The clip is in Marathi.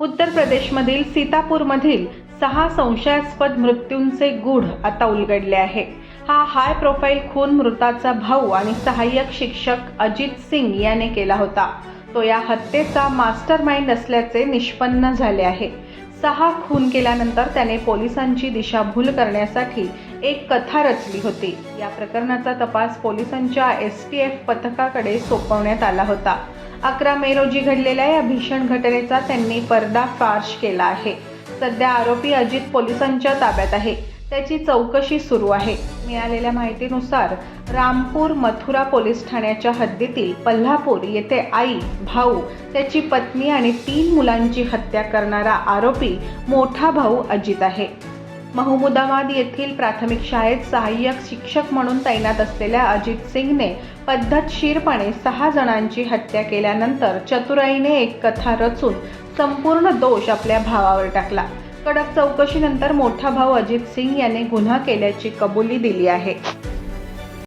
उत्तर प्रदेशमधील सीतापूरमधील सहा संशयास्पद मृत्यूंचे गूढ आता उलगडले आहे. हा हाय प्रोफाईल खून मृताचा भाऊ आणि सहाय्यक शिक्षक अजित सिंग याने केला होता. तो या हत्येचा मास्टर माइंड असल्याचे निष्पन्न झाले आहे. सहा खून केल्यानंतर त्याने पोलिसांची दिशाभूल करण्यासाठी एक कथा रचली होती. या प्रकरणाचा तपास पोलिसांच्या एस टी एफ पथकाकडे सोपवण्यात आला होता. अकरा मे रोजी घडलेल्या या भीषण घटनेचा त्यांनी पर्दाफाश केला आहे. सध्या आरोपी अजित पोलिसांच्या ताब्यात आहे. त्याची चौकशी सुरू आहे. मिळालेल्या माहितीनुसार रामपूर मथुरा पोलीस ठाण्याच्या हद्दीतील पल्हापूर येथे आई भाऊ त्याची पत्नी आणि तीन मुलांची हत्या करणारा आरोपी मोठा भाऊ अजित आहे. महमुदाबाद येथील प्राथमिक शाळेत सहाय्यक शिक्षक म्हणून तैनात असलेल्या अजित सिंगने पद्धतशीरपणे सहा जणांची हत्या केल्यानंतर चतुराईने एक कथा रचून संपूर्ण दोष आपल्या भावावर टाकला. कडक चौकशीनंतर मोठा भाऊ अजित सिंग याने गुन्हा केल्याची कबुली दिली आहे.